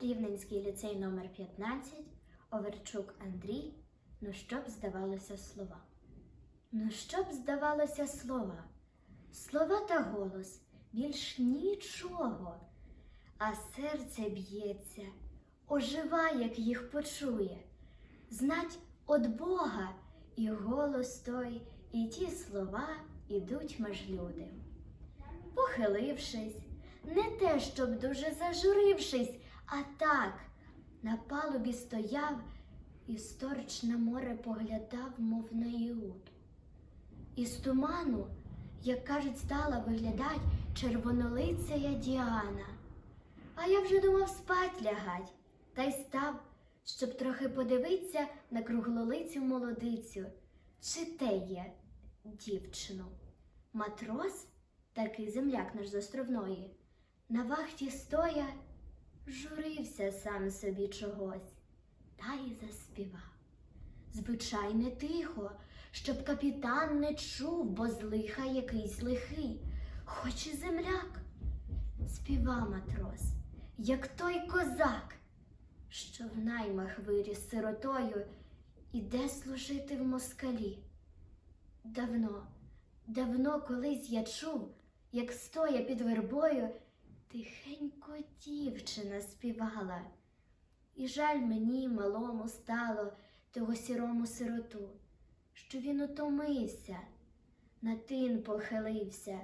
Рівненський ліцей номер 15 Оверчук Андрій. Ну що б здавалося слова? Ну що б здавалося слова? Слова та голос більш нічого, а серце б'ється, ожива, як їх почує. Знать од Бога і голос той, і ті слова ідуть меж люди. Похилившись, не те, щоб дуже зажурившись, а так на палубі стояв і сторч на море поглядав, мов на Іуд. Із туману, як кажуть, стала виглядать червонолицея Діана. А я вже думав спать лягать, та й став, щоб трохи подивитися на круглолицю молодицю, чи те є дівчину. Матрос, такий земляк наш з островної, на вахті стоя, журився сам собі чогось, та й заспівав. Звичайне тихо, щоб капітан не чув, бо з лиха якийсь лихий, хоч і земляк. Співа матрос, як той козак, що в наймах виріс сиротою, іде служити в москалі. Давно, давно колись я чув, як стоя під вербою, тихенько дівчина співала. І жаль мені малому стало того сірому сироту, що він утомився, на тин похилився.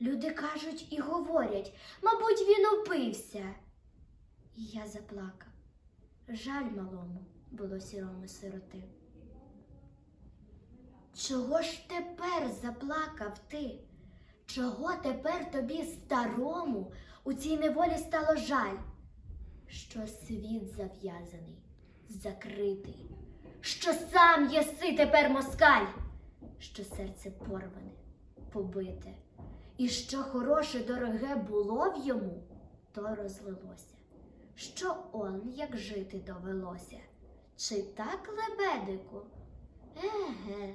Люди кажуть і говорять, мабуть, він упився. І я заплакав. Жаль малому було сірому сироти. Чого ж тепер заплакав ти? Чого тепер тобі старому у цій неволі стало жаль? Що світ зав'язаний, закритий, що сам єси тепер москаль, що серце порване, побите, і що хороше дороге було в йому, то розлилося. Що он, як жити довелося? Чи так, лебедику? Еге,